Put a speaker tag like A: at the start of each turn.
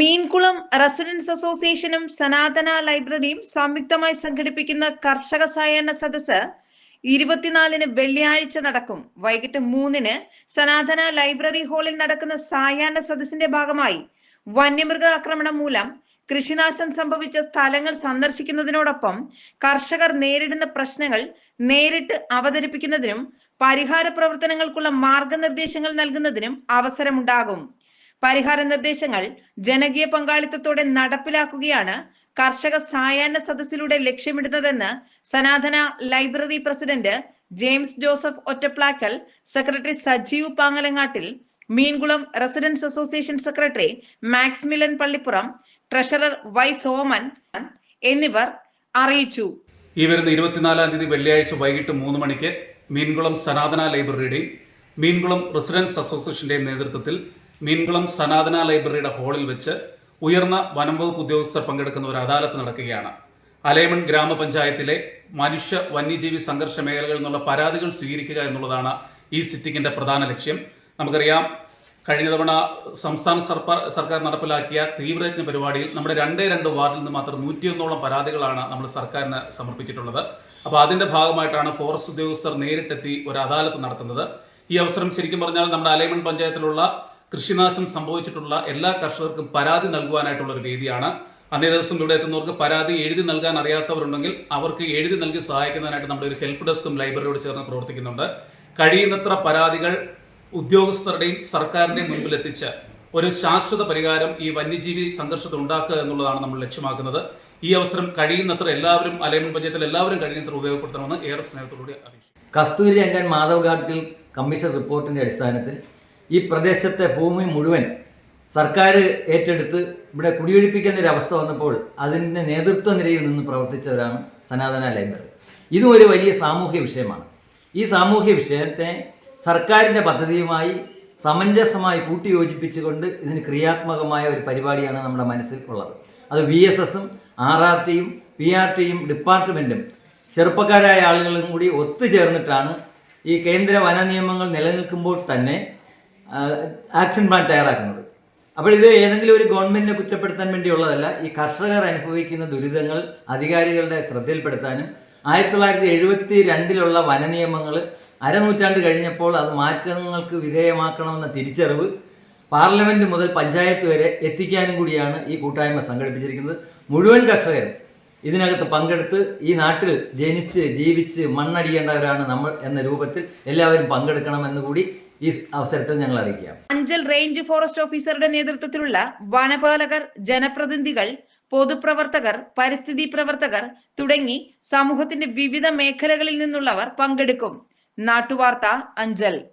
A: മീൻകുളം residence അസോസിയേഷനും സനാതന ലൈബ്രറിയും സംയുക്തമായി സംഘടിപ്പിക്കുന്ന കർഷക സഹകരണ സദസ് ഇരുപത്തിനാലിന് വെള്ളിയാഴ്ച നടക്കും. വൈകിട്ട് മൂന്നിന് സനാതന ലൈബ്രറി ഹാളിൽ നടക്കുന്ന സായാഹ്ന സദസ്സിന്റെ ഭാഗമായി വന്യമൃഗ ആക്രമണം മൂലം കൃഷിനാശം സംഭവിച്ച സ്ഥലങ്ങൾ സന്ദർശിക്കുന്നതിനോടൊപ്പം കർഷകർ നേരിടുന്ന പ്രശ്നങ്ങൾ നേരിട്ട് അവതരിപ്പിക്കുന്നതിനും പരിഹാര പ്രവർത്തനങ്ങൾക്കുള്ള മാർഗനിർദ്ദേശങ്ങൾ നൽകുന്നതിനും അവസരമുണ്ടാകും. പരിഹാര നിർദ്ദേശങ്ങൾ ജനകീയ പങ്കാളിത്തത്തോടെ നടപ്പിലാക്കുകയാണ്. കർഷക സായാഹ്ന സദസ്സിലൂടെ ലക്ഷ്യമിടുന്നതെന്ന് Sanathana library president James Joseph Ottaplakkal secretary Sajeev Pangalangattil Meenkulam residents association secretary Maximilian Pallippuram treasurer Y Soman എന്നിവർ അറിയിച്ചു.
B: ഈ വരുന്ന ഇരുപത്തിനാലാം തീയതി വെള്ളിയാഴ്ച വൈകിട്ട് മൂന്ന് മണിക്ക് മീൻകുളം സനാതന ലൈബ്രറിയുടെയും മീൻകുളം റെസിഡൻസ് അസോസിയേഷന്റെയും നേതൃത്വത്തിൽ മീൻകുളം സനാതന ലൈബ്രറിയുടെ ഹാളിൽ വെച്ച് ഉയർന്ന വനം വകുപ്പ് ഉദ്യോഗസ്ഥർ പങ്കെടുക്കുന്ന ഒരു അദാലത്ത് നടക്കുകയാണ്. അലേമൺ ഗ്രാമപഞ്ചായത്തിലെ മനുഷ്യ വന്യജീവി സംഘർഷ മേഖലകളിൽ നിന്നുള്ള പരാതികൾ സ്വീകരിക്കുക എന്നുള്ളതാണ് ഈ സിറ്റിങ്ങിന്റെ പ്രധാന ലക്ഷ്യം. നമുക്കറിയാം കഴിഞ്ഞ തവണ സംസ്ഥാന സർക്കാർ സർക്കാർ നടപ്പിലാക്കിയ തീവ്രയജ്ഞ പരിപാടിയിൽ നമ്മുടെ രണ്ടേ രണ്ട് വാർഡിൽ നിന്ന് മാത്രം നൂറ്റിയൊന്നോളം പരാതികളാണ് നമ്മൾ സർക്കാരിന് സമർപ്പിച്ചിട്ടുള്ളത്. അപ്പോൾ അതിന്റെ ഭാഗമായിട്ടാണ് ഫോറസ്റ്റ് ഉദ്യോഗസ്ഥർ നേരിട്ടെത്തി ഒരു അദാലത്ത് നടത്തുന്നത്. ഈ അവസരം ശരിക്കും പറഞ്ഞാൽ നമ്മുടെ അലൈമൺ പഞ്ചായത്തിലുള്ള കൃഷിനാശം സംഭവിച്ചിട്ടുള്ള എല്ലാ കർഷകർക്കും പരാതി നൽകുവാനായിട്ടുള്ള ഒരു വേദിയാണ് അന്നേ ദിവസം ഇവിടെ എത്തുന്നവർക്ക് പരാതി എഴുതി നൽകാൻ അറിയാത്തവരുണ്ടെങ്കിൽ അവർക്ക് എഴുതി നൽകി സഹായിക്കുന്നതിനായിട്ട് നമ്മുടെ ഒരു ഹെൽപ്പ് ഡെസ്കും ലൈബ്രറിയോട് ചേർന്ന് പ്രവർത്തിക്കുന്നുണ്ട്. കഴിയുന്നത്ര പരാതികൾ ഉദ്യോഗസ്ഥരുടെയും സർക്കാരിന്റെയും മുൻപിൽ എത്തിച്ച് ഒരു ശാശ്വത പരിഹാരം ഈ വന്യജീവി സംഘർഷത്തിൽ ഉണ്ടാക്കുക എന്നുള്ളതാണ് നമ്മൾ ലക്ഷ്യമാക്കുന്നത്. ഈ അവസരം കഴിയുന്നത്ര എല്ലാവരും അലൈൻമെന്റ് പഞ്ചായത്തിൽ എല്ലാവരും കഴിയുന്നത്ര ഉപയോഗപ്പെടുത്തണമെന്ന് ഏറെ സ്നേഹത്തോടുകൂടി അറിയിച്ചു
C: കസ്തൂരി രംഗൻ മാധവ് ഘാട്ടിൽ കമ്മീഷൻ റിപ്പോർട്ടിന്റെ അടിസ്ഥാനത്തിൽ ഈ പ്രദേശത്തെ ഭൂമി മുഴുവൻ സർക്കാർ ഏറ്റെടുത്ത് ഇവിടെ കുടിയൊഴിപ്പിക്കേണ്ട ഒരു അവസ്ഥ വന്നപ്പോൾ അതിന്റെ നേതൃത്വ നിരയിൽ നിന്ന് പ്രവർത്തിച്ചവരാണ് സനാതന ലൈബ്രറി ഇതും ഒരു വലിയ സാമൂഹ്യ വിഷയമാണ്. ഈ സാമൂഹ്യ വിഷയത്തെ സർക്കാരിന്റെ പദ്ധതിയുമായി സമഞ്ജസമായി കൂട്ടിയോജിപ്പിച്ചുകൊണ്ട് ഇതിന് ക്രിയാത്മകമായ ഒരു പരിപാടിയാണ് നമ്മുടെ മനസ്സിൽ ഉള്ളത്. അത് വി എസ് എസും ആർ ആർ ടിയും പി ആർ ടിയും ഡിപ്പാർട്ട്മെന്റും ചെറുപ്പക്കാരായ ആളുകളും കൂടി ഒത്തുചേർന്നിട്ടാണ് ഈ കേന്ദ്ര വന നിയമങ്ങൾ നിലനിൽക്കുമ്പോൾ തന്നെ ആക്ഷൻ പ്ലാൻ തയ്യാറാക്കുന്നത്. അപ്പോൾ ഇത് ഏതെങ്കിലും ഒരു ഗവൺമെന്റിനെ കുറ്റപ്പെടുത്താൻ വേണ്ടിയുള്ളതല്ല ഈ കർഷകർ അനുഭവിക്കുന്ന ദുരിതങ്ങൾ അധികാരികളുടെ ശ്രദ്ധയിൽപ്പെടുത്താനും ആയിരത്തി തൊള്ളായിരത്തി എഴുപത്തി രണ്ടിലുള്ള വനനിയമങ്ങൾ അരനൂറ്റാണ്ട് കഴിഞ്ഞപ്പോൾ അത് മാറ്റങ്ങൾക്ക് വിധേയമാക്കണമെന്ന തിരിച്ചറിവ് പാർലമെന്റ് മുതൽ പഞ്ചായത്ത് വരെ എത്തിക്കാനും കൂടിയാണ് ഈ കൂട്ടായ്മ സംഘടിപ്പിച്ചിരിക്കുന്നത്. മുഴുവൻ കർഷകരും ഇതിനകത്ത് പങ്കെടുത്ത് ഈ നാട്ടിൽ ജനിച്ച് ജീവിച്ച് മണ്ണടിയേണ്ടവരാണ് നമ്മൾ എന്ന രൂപത്തിൽ എല്ലാവരും പങ്കെടുക്കണമെന്ന് കൂടി ഈ അവസരത്തിൽ ഞങ്ങൾ അറിയിക്കാം.
A: അഞ്ചൽ റേഞ്ച് ഫോറസ്റ്റ് ഓഫീസറുടെ നേതൃത്വത്തിലുള്ള വനപാലകർ ജനപ്രതിനിധികൾ പൊതുപ്രവർത്തകർ പരിസ്ഥിതി പ്രവർത്തകർ തുടങ്ങി സമൂഹത്തിന്റെ വിവിധ മേഖലകളിൽ നിന്നുള്ളവർ പങ്കെടുക്കും. നാട്ടുവാർത്ത അഞ്ചൽ.